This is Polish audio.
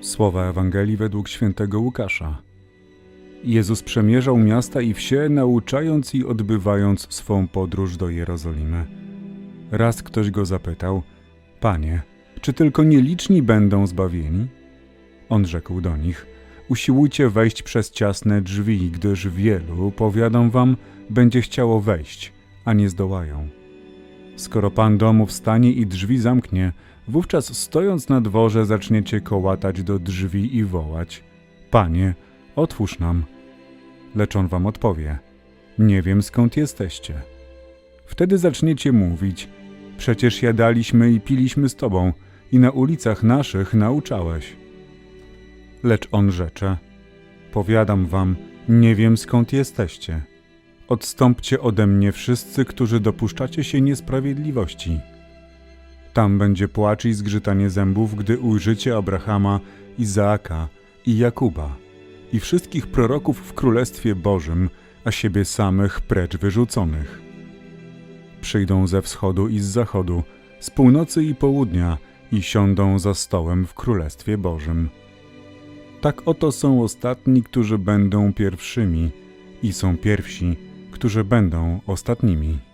Słowa Ewangelii według świętego Łukasza. Jezus przemierzał miasta i wsie, nauczając i odbywając swą podróż do Jerozolimy. Raz ktoś go zapytał: Panie, czy tylko nieliczni będą zbawieni? On rzekł do nich: Usiłujcie wejść przez ciasne drzwi, gdyż wielu, powiadam wam, będzie chciało wejść, a nie zdołają. Skoro pan domu wstanie i drzwi zamknie, wówczas stojąc na dworze zaczniecie kołatać do drzwi i wołać: Panie, otwórz nam. Lecz on wam odpowie: Nie wiem skąd jesteście. Wtedy zaczniecie mówić: Przecież jadaliśmy i piliśmy z tobą, i na ulicach naszych nauczałeś. Lecz on rzecze: Powiadam wam, nie wiem skąd jesteście. Odstąpcie ode mnie wszyscy, którzy dopuszczacie się niesprawiedliwości. Tam będzie płacz i zgrzytanie zębów, gdy ujrzycie Abrahama, Izaaka i Jakuba i wszystkich proroków w Królestwie Bożym, a siebie samych precz wyrzuconych. Przyjdą ze wschodu i z zachodu, z północy i południa i siądą za stołem w Królestwie Bożym. Tak oto są ostatni, którzy będą pierwszymi, i są pierwsi, którzy będą ostatnimi.